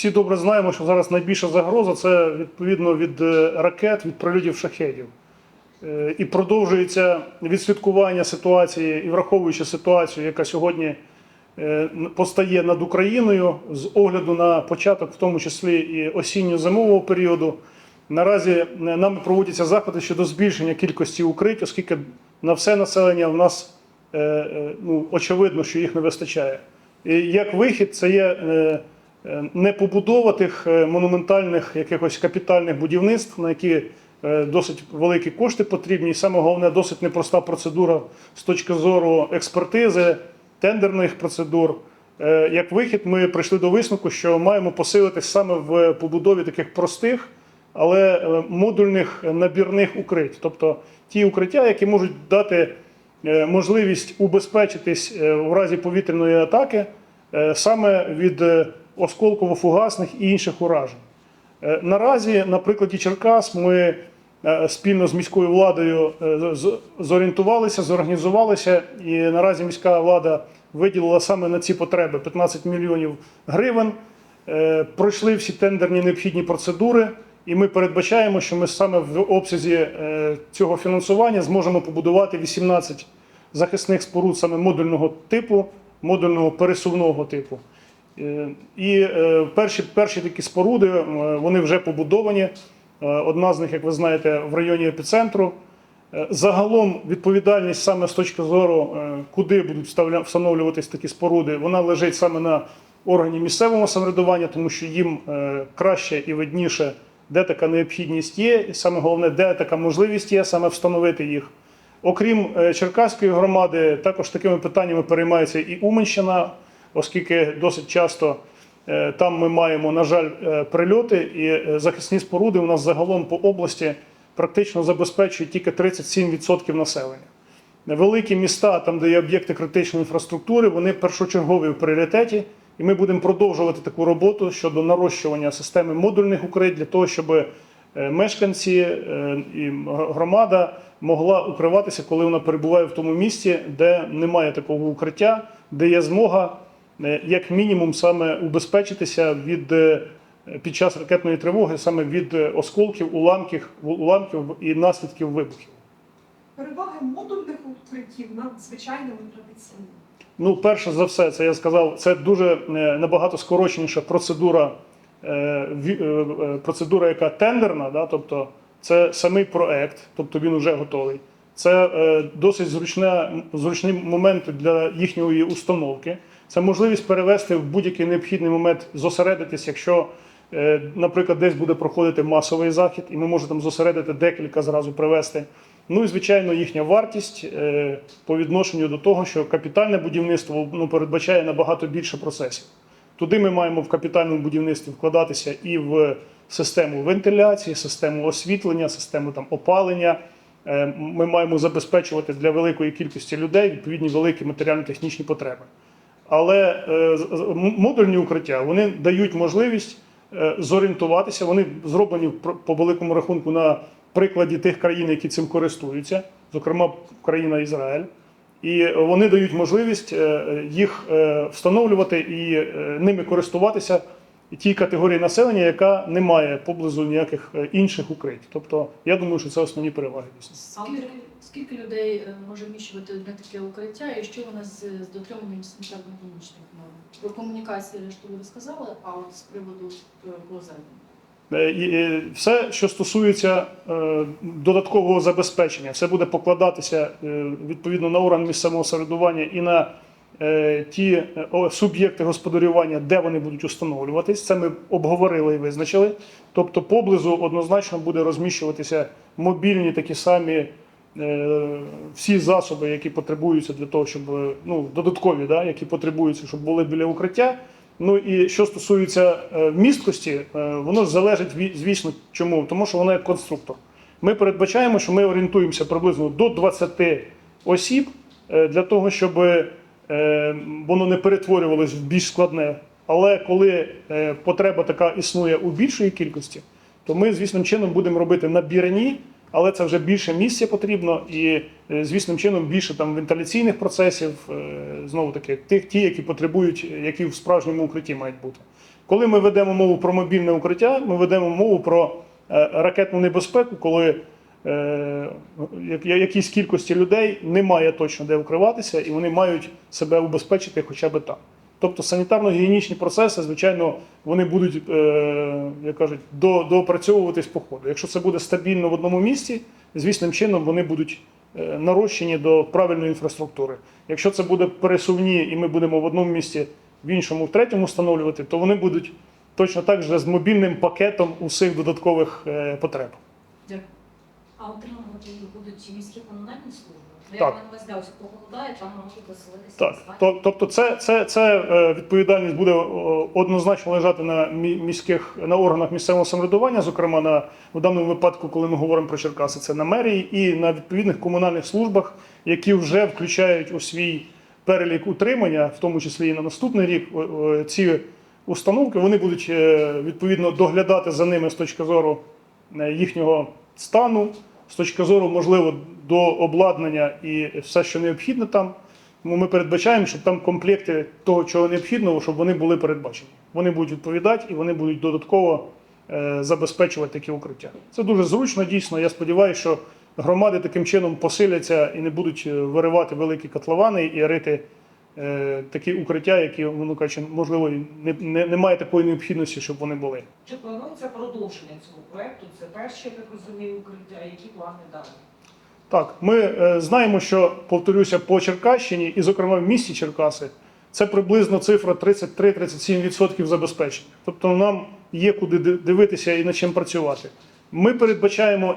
всі добре знаємо, що зараз найбільша загроза це відповідно від е, ракет, від прильотів шахедів. Е, І продовжується відслідкування ситуації, і враховуючи ситуацію, яка сьогодні е, постає над Україною з огляду на початок, в тому числі і осінньо-зимового періоду. Наразі нами проводяться заходи щодо збільшення кількості укриттів, оскільки на все населення в нас ну, очевидно, що їх не вистачає. І як вихід, це є е, не побудова тих е, монументальних якихось капітальних будівництв, на які е, досить великі кошти потрібні, і саме головне, досить непроста процедура з точки зору експертизи, тендерних процедур. Як вихід, ми прийшли до висновку, що маємо посилитись саме в побудові таких простих, але модульних набірних укриттів, тобто ті укриття, які можуть дати можливість убезпечитись в разі повітряної атаки саме від осколково-фугасних і інших уражень. Е, Наразі, на прикладі Черкас, ми е, спільно з міською владою е, зорієнтувалися, зорганізувалися, і наразі міська влада виділила саме на ці потреби 15 мільйонів гривень. Пройшли всі тендерні необхідні процедури, і ми передбачаємо, що ми саме в обсязі цього фінансування зможемо побудувати 18 захисних споруд саме модульного типу, модульного пересувного типу. Е, І е, перші, перші такі споруди е, вони вже побудовані. Одна з них, як ви знаєте, в районі епіцентру. Загалом відповідальність саме з точки зору, куди будуть встановлюватись такі споруди, вона лежить саме на органі місцевого самоврядування, тому що їм краще і видніше, де така необхідність є, і саме головне, де така можливість є саме встановити їх. Окрім Черкаської громади, також такими питаннями переймається і Уманщина, оскільки досить часто е, там ми маємо, на жаль, е, прильоти, і е, захисні споруди у нас загалом по області практично забезпечують тільки 37% населення. Великі міста, там, де є об'єкти критичної інфраструктури, вони першочергові в пріоритеті, і ми будемо продовжувати таку роботу щодо нарощування системи модульних укрить для того, щоб мешканці і громада могла укриватися, коли вона перебуває в тому місці, де немає такого укриття, де є змога, як мінімум, саме убезпечитися від е, під час ракетної тривоги, саме від е, осколків, уламків, уламків і наслідків вибухів. Переваги модульних укриттів над звичайними традиційними. Ну, перше за все, це я сказав, це дуже е, набагато скороченіша процедура, е, е, е, процедура, яка тендерна, да, тобто це самий проект, тобто він вже готовий. Це е, досить зручне, зручні моменти для їхньої установки. Це можливість перевести в будь-який необхідний момент, зосередитись, якщо, е, наприклад, десь буде проходити масовий захід, і ми можемо там зосередити декілька зразу привести. Ну і звичайно, їхня вартість е, по відношенню до того, що капітальне будівництво ну, передбачає набагато більше процесів. Туди ми маємо в капітальному будівництві вкладатися і в систему вентиляції, систему освітлення, систему там опалення. Е, Ми маємо забезпечувати для великої кількості людей відповідні великі матеріально-технічні потреби. Але е, модульні укриття вони дають можливість е, зорієнтуватися. Вони зроблені по великому рахунку на прикладі тих країн, які цим користуються, зокрема країна Ізраїль. І вони дають можливість е, їх встановлювати і ними користуватися тій категорії населення, яка не має поблизу ніяких е, інших укриттів. Тобто, я думаю, що це основні переваги. Скільки, скільки людей е, може вміщувати одне таке укриття, і що у нас з, дотриманням санітарно-гігієнічних норм? Про комунікації решту ви розказали, а от з приводу е. І, е, Все, що стосується додаткового забезпечення, це буде покладатися відповідно на орган місцевого самоврядування і на ті е, суб'єкти господарювання, де вони будуть установлюватись. Це ми обговорили і визначили. Тобто, поблизу однозначно буде розміщуватися мобільні такі самі. е, Всі засоби, які потребуються для того, щоб е, ну додаткові, да, які потребуються, щоб були біля укриття, Ну і що стосується е, вмісткості, е, воно залежить ві- звісно чому, тому що воно як конструктор. Ми передбачаємо, що ми орієнтуємося приблизно до 20 осіб е, для того, щоб е, воно не перетворювалось в більш складне. Але коли е, потреба така існує у більшої кількості, то ми, звісним чином, будемо робити набірні, але це вже більше місця потрібно, і е, звісним чином більше там вентиляційних процесів, е, знову таки, тих, ті, які потребують, які в справжньому укритті мають бути. Коли ми ведемо мову про мобільне укриття, ми ведемо мову про е, ракетну небезпеку, коли е, якійсь кількості людей немає точно де укриватися, і вони мають себе убезпечити хоча б там. Тобто санітарно-гігієнічні процеси, звичайно, вони будуть, е, як кажуть, до, доопрацьовуватись по ходу. Якщо це буде стабільно в одному місці, звісним чином вони будуть е, нарощені до правильної інфраструктури. Якщо це буде пересувні, і ми будемо в одному місці, в іншому, в третьому встановлювати, то вони будуть точно так же з мобільним пакетом усіх додаткових е, потреб. Дякую. А отримувати їх будуть міські комунальні служби? Так. Так, тобто, це, це, це е, відповідальність буде однозначно лежати на мі- міських на органах місцевого самоврядування, зокрема на в даному випадку, коли ми говоримо про Черкаси, це на мерії і на відповідних комунальних службах, які вже включають у свій перелік утримання, в тому числі і на наступний рік. Ці установки вони будуть е, відповідно доглядати за ними з точки зору е, їхнього стану, з точки зору, можливо, до обладнання і все, що необхідне там. Тому ми передбачаємо, щоб там комплекти того, чого необхідного, щоб вони були передбачені. Вони будуть відповідати і вони будуть додатково е, забезпечувати такі укриття. Це дуже зручно, дійсно. Я сподіваюся, що громади таким чином посиляться і не будуть е, виривати великі котловани і рити такі укриття, які, ну кажучи, можливо, не, не, немає такої необхідності, щоб вони були. Чи планується продовження цього проекту? Це перші, я так розумію, укриття. Які плани далі? Так, ми е, знаємо, що повторюся по Черкащині, і, зокрема, в місті Черкаси, це приблизно цифра 33-37% забезпечення. Тобто нам є куди дивитися і над чим працювати. Ми передбачаємо